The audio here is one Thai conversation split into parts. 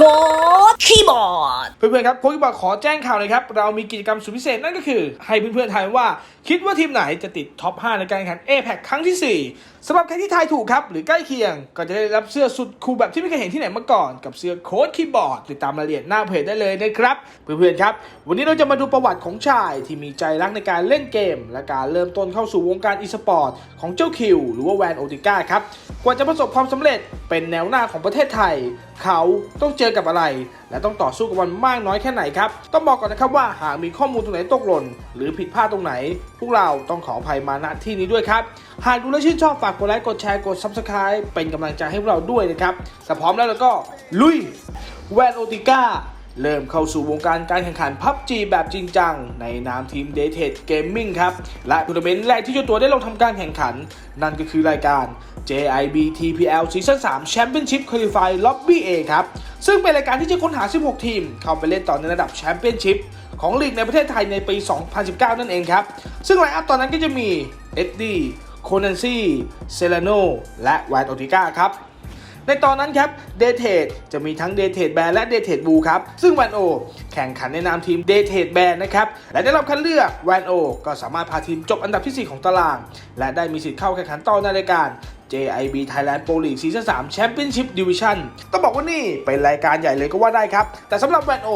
โค้ดคีย์บอร์ด เพื่อนๆครับโค้ดคีย์บอร์ดขอแจ้งข่าวเลยครับ เรามีกิจกรรมสุดพิเศษนั่นก็คือ ให้เพื่อนๆทายว่าคิดว่าทีมไหนจะติดท็อป 5 ในการแข่งขัน a p e c ครั้งที่ 4สำหรับใครที่ทายถูกครับ หรือใกล้เคียง ก็จะได้รับเสื้อสุดคูลแบบที่ไม่เคยเห็นที่ไหนมาก่อน กับเสื้อโค้ดคีย์บอร์ดติดตามรายละเอียดหน้าเพจได้เลยนะครับ เพื่อนๆครับ วันนี้เราจะมาดูประวัติของชายที่มีใจรักในการเล่นเกม และการเริ่มต้นเข้าสู่วงการอีสปอร์ตของเจ้าคิว หรือว่าแวนโอติก้าครับ กว่าจะประสบความสำเร็จเป็นแนวหน้าของประเทศไทย เขาต้องเจอกับอะไร และต้องต่อสู้กับมันมากน้อยแค่ไหนครับ ต้องบอกก่อนนะครับว่าหากมีข้อมูลตรงไหนตกหล่น หรือผิดพลาดตรงไหน พวกเราต้องขออภัยมาณที่นี้ด้วยครับ หากดูและชื่นชอบฝากกดไลค์กดแชร์กด Subscribe เป็นกำลังใจให้พวกเราด้วยนะครับถ้าพร้อมแล้วแล้วก็ลุยแวนโอติก้า เริ่มเข้าสู่วงการการแข่งขัน PUBG แบบจริงจัง ในนามทีม d a t e d Gaming ครับ และทัวร์นาเมนต์แรกที่เจ้าตัวได้ลงทำการแข่งขัน นั่นก็คือรายการ JIB TPL Season 3 Championship Qualify Lobby A ครับ ซึ่งเป็นรายการที่จะค้นหา 16 ทีม เข้าไปเล่นต่อในระดับ Championship ของลีกในประเทศไทยในปี 2019 นั่นเองครับ ซึ่งไลน์อัพตอนนั้นก็จะมี e d d i e โคนันซี่เซเลโนและแวนโอติก้าครับ ในตอนนั้นครับเดเทดจะมีทั้งเดเทดแบนและเดเทดบูครับ ซึ่งแวนโอแข่งขันในนามทีมเดเทดแบนนะครับ และได้รับคัดเลือกแวนโอก็สามารถพาทีมจบอันดับที่ 4 ของตาราง และได้มีสิทธิ์เข้าแข่งขันต่อในรายการ JIB Thailand Pro League Season 3 Championship Division ต้องบอกว่านี่เป็นรายการใหญ่เลยก็ว่าได้ครับ แต่สำหรับแวนโอ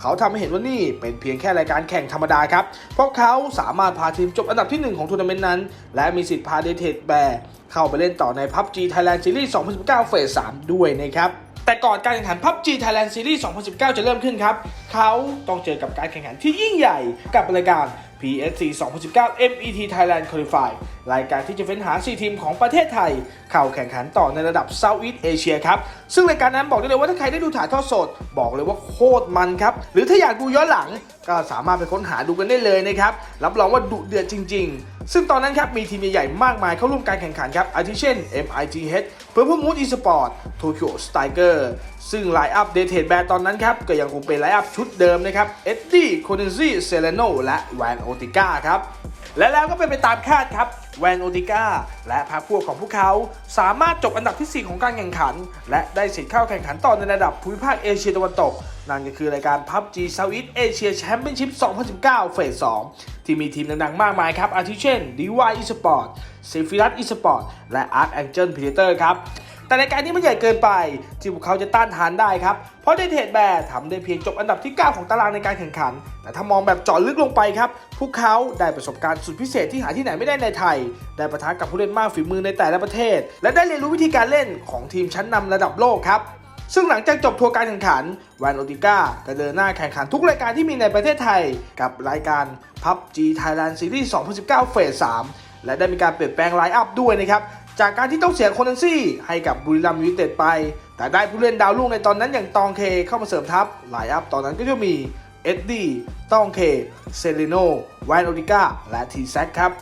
เขาทำให้เห็นว่านี่เป็นเพียงแค่รายการแข่งธรรมดาครับ เพราะเขาสามารถพาทีมจบอันดับที่ 1 ของทัวร์นาเมนต์นั้น และมีสิทธิ์พาเดเทดแบร์เข้าไปเล่นต่อใน PUBG Thailand Series 2019เฟส3ด้วยนะครับแต่ก่อนการแข่งขัน PUBG Thailand Series 2019 จะเริ่มขึ้นครับ เขาต้องเจอกับการแข่งขันที่ยิ่งใหญ่กับรายการ PSC 2019 MET Thailand Qualify รายการที่จะเฟ้นหา 4 ทีมของประเทศไทย เข้าแข่งขันต่อในระดับ Southeast Asia ครับ ซึ่งรายการนั้นบอกได้เลยว่าถ้าใครได้ดูถ่ายทอดสด บอกเลยว่าโคตรมันครับ หรือถ้าอยากดูย้อนหลัง ก็สามารถไปค้นหาดูกันได้เลยนะครับ รับรองว่าดุเดือดจริง ๆซึ่งตอนนั้นครับมีทีมใหญ่ๆมากมายเข้าร่วมการแข่งขันครับอาทิเช่น MITH Purple Moon Esport Tokyo Stiger ซึ่งไลน์อัพเดทเทดแบร์ตอนนั้นครับ ก็ยังคงเป็นไลน์อัพชุดเดิมนะครับ เอ็ดดี้โคเนซี่เซเลโนและแวนโอติก้าครับ และแล้วก็เป็นไปตามคาดครับ แวนโอติก้าและพรรคพวกของพวกเขา สามารถจบอันดับที่ 4 ของการแข่งขัน และได้สิทธิ์เข้าแข่งขันต่อในระดับภูมิภาคเอเชียตะวันตก นั่นก็คือรายการ PUBG Southeast Asia Championship 2019 เฟส 2 ที่มีทีมดังๆ มากมายครับอาทิเช่น DY Esport s e f i r a t Esport และ Arc Angel Predator ครับ แต่รายการนี้มันใหญ่เกินไป ที่พวกเขาจะต้านทานได้ครับ เพราะเดเทดแบร์ทำได้เพียงจบอันดับที่ 9 ของตารางในการแข่งขัน แต่ถ้ามองแบบเจาะลึกลงไปครับ พวกเขาได้ประสบการณ์สุดพิเศษที่หาที่ไหนไม่ได้ในไทย ได้ประทะกับผู้เล่นมากฝีมือในแต่ละประเทศ และได้เรียนรู้วิธีการเล่นของทีมชั้นนำระดับโลกครับซึ่งหลังจากจบทัวร์การแข่งขันแวนโอติก้าก็เดินหน้าแข่งขันทุกรายการที่มีในประเทศไทย กับรายการ PUBG Thailand Series 2019 เฟส 3 และได้มีการเปลี่ยนแปลงไลน์อัพด้วยนะครับ จากการที่ต้องเสียโคนันซี่ให้กับบุรีรัมย์ยูไนเต็ดไป แต่ได้ผู้เล่นดาวรุ่งในตอนนั้นอย่างตองเคเข้ามาเสริมทัพไลน์อัพตอนนั้นก็จะมีเอ็ดดี้ตองเคเซเลโนแวนโอติก้าและทีแซคครับ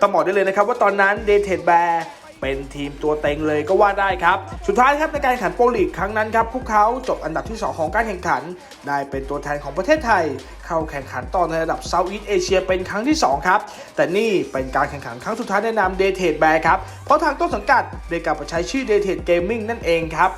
ต้องบอกได้เลยนะครับว่าตอนนั้นเดเทดแบร์ เป็นทีมตัวเต็งเลยก็ว่าได้ครับ สุดท้ายครับในการแข่งขันโปรลีกครั้งนั้นครับพวกเขาจบอันดับที่ 2 ของการแข่งขัน ได้เป็นตัวแทนของประเทศไทย เข้าแข่งขันต่อในระดับเซาท์อีสเอเชียเป็นครั้งที่ 2 ครับ แต่นี่เป็นการแข่งขันครั้งสุดท้ายในนามเดเทดแบร์ครับ เพราะทางต้นสังกัดได้กลับมาใช้ชื่อเดเทดเกมมิ่งนั่นเองครับ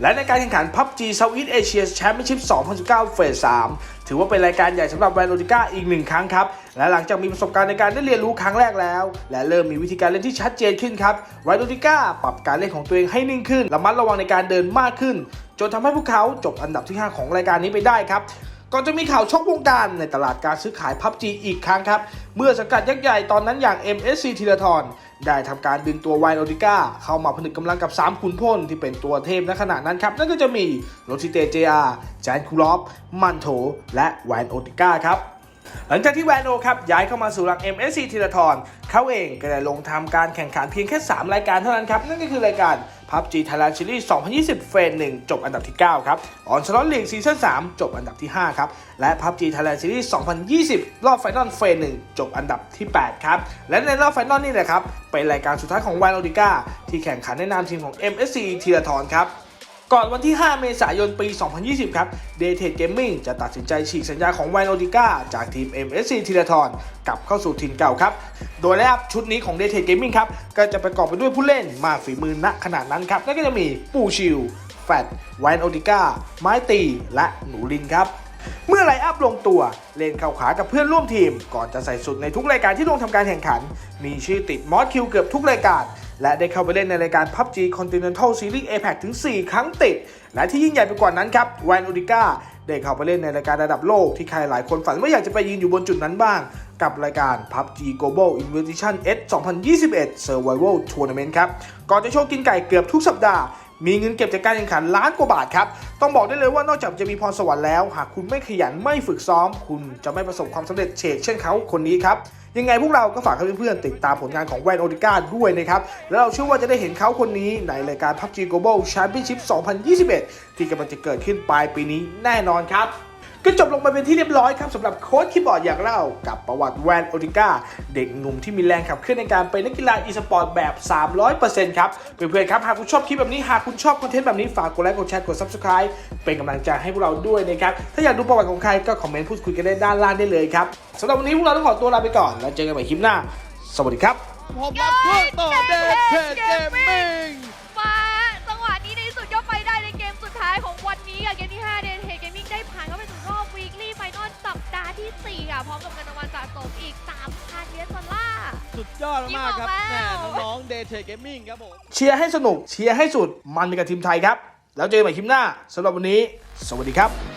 และในการแข่งขัน PUBG Southeast Asia Championship 2019 เฟส 3 ถือว่าเป็นรายการใหญ่สำหรับแวนโอติก้าอีกหนึ่งครั้งครับ และหลังจากมีประสบการณ์ในการได้เรียนรู้ครั้งแรกแล้ว และเริ่มมีวิธีการเล่นที่ชัดเจนขึ้นครับแวนโอติก้าปรับการเล่นของตัวเองให้นิ่งขึ้น ระมัดระวังในการเดินมากขึ้น จนทำให้พวกเขาจบอันดับที่ 5 ของรายการนี้ไปได้ครับ ก่อนจะมีข่าวชกวงการในตลาดการซื้อขาย PUBG อีกครั้งครับ เมื่อสังกัดยักษ์ใหญ่ตอนนั้นอย่าง MSC ทีละทอนได้ทำการดึงตัวไวโรติก้าเข้ามาผนึกกำลังกับ 3 ขุนพลที่เป็นตัวเทพในขณะนั้นครับ นั่นก็จะมีโรชิเตเจอาแจนคูลอฟมันโถและแวนโอติก้าครับ หลังจากที่แวนโอครับย้ายเข้ามาสู่หลัง MSC ทีละทอนเขาเองก็ได้ลงทำการแข่งขันเพียงแค่ 3 รายการเท่านั้นครับ นั่นก็คือรายการ PUBG Thailand Series 2020 เฟส1จบอันดับที่ 9 ครับ On Slot League Season 3จบอันดับที่ 5 ครับ และ PUBG Thailand Series 2020 รอบไฟนอลเฟส1จบอันดับที่ 8 ครับ และในรอบไฟนอลนี่แหละครับ เป็นรายการสุดท้ายของวานโอติก้าที่แข่งขันในนามทีมของ MSC ทีละทอนครับ ก่อนวันที่ 5 เมษายนปี 2020 ครับ d a t e d Gaming จะตัดสินใจฉีกสัญญาของ w i n o t i c a จากทีม MSC ทีละทอนกลับเข้าสู่ทีมเก่าครับ โดยแลบชุดนี้ของ d a t e d Gaming ครับ ก็จะประกอบไปด้วยผู้เล่นมากฝีมือณขนาดนั้นครับนั่นก็จะมีปูชิลแฟดแวโอติก้าไม้ตี และหนูลินครับเมื่อไลอัพลงตัว เล่นเข้าขากับเพื่อนร่วมทีม ก่อนจะใส่สุดในทุกรายการที่ลงทำการแข่งขัน มีชื่อติดมอสคิวเกือบทุกรายการ และได้เข้าไปเล่นในรายการ PUBG Continental Series APEC ถึง 4 ครั้งติด และที่ยิ่งใหญ่ไปกว่านั้นครับแวนอูดิก้าได้เข้าไปเล่นในรายการระดับโลกที่ใครหลายคนฝันว่าอยากจะไปยืนอยู่บนจุดนั้นบ้าง กับรายการ PUBG Global Invitation S 2021 Survival Tournament ครับ ก่อนจะโชว์กินไก่เกือบทุกสัปดาห์ มีเงินเก็บจากการแข่งขันล้านกว่าบาทครับ ต้องบอกได้เลยว่านอกจากจะมีพรสวรรค์แล้ว หากคุณไม่ขยันไม่ฝึกซ้อม คุณจะไม่ประสบความสำเร็จเฉกเช่นเขาคนนี้ครับ ยังไงพวกเราก็ฝากเพื่อนๆติดตามผลงานของแวนโอติก้าด้วยนะครับ แล้วเราเชื่อว่าจะได้เห็นเขาคนนี้ในรายการ PUBG Global Championship 2021 ที่กำลังจะเกิดขึ้นปลายปีนี้แน่นอนครับ ก็จบลงไปเป็นที่เรียบร้อยครับสำหรับโค้ชคีย์บอร์ดอย่างเรากับประวัติแวนโอติก้า เด็กหนุ่มที่มีแรงขับเคลื่อนในการเป็นนักกีฬาอีสปอร์ตแบบ 300%ครับเพื่อนๆครับ หากคุณชอบคลิปแบบนี้ หากคุณชอบคอนเทนต์แบบนี้ ฝากกดไลค์กดแชร์กด Subscribe เป็นกำลังใจให้พวกเราด้วยนะครับ ถ้าอยากดูประวัติของใครก็คอมเมนต์พูดคุยกันได้ด้านล่างได้เลยครับสำหรับวันนี้พวกเราต้องขอตัวลาไปก่อนแล้วเจอกันใหม่คลิปหน้า สวัสดีครับผมรับเครื่อต่อเดทเทรดเกมมิ่ง ยอดมากๆครับยิ่งแน่ออกแล้วน้องๆเดทเทรดเกมมิ่งครับผมเชียร์ให้สนุกเชียร์ให้สุดมันไปกับทีมไทยครับ แล้วเจอกันใหม่คลิปหน้าสำหรับวันนี้ สวัสดีครับ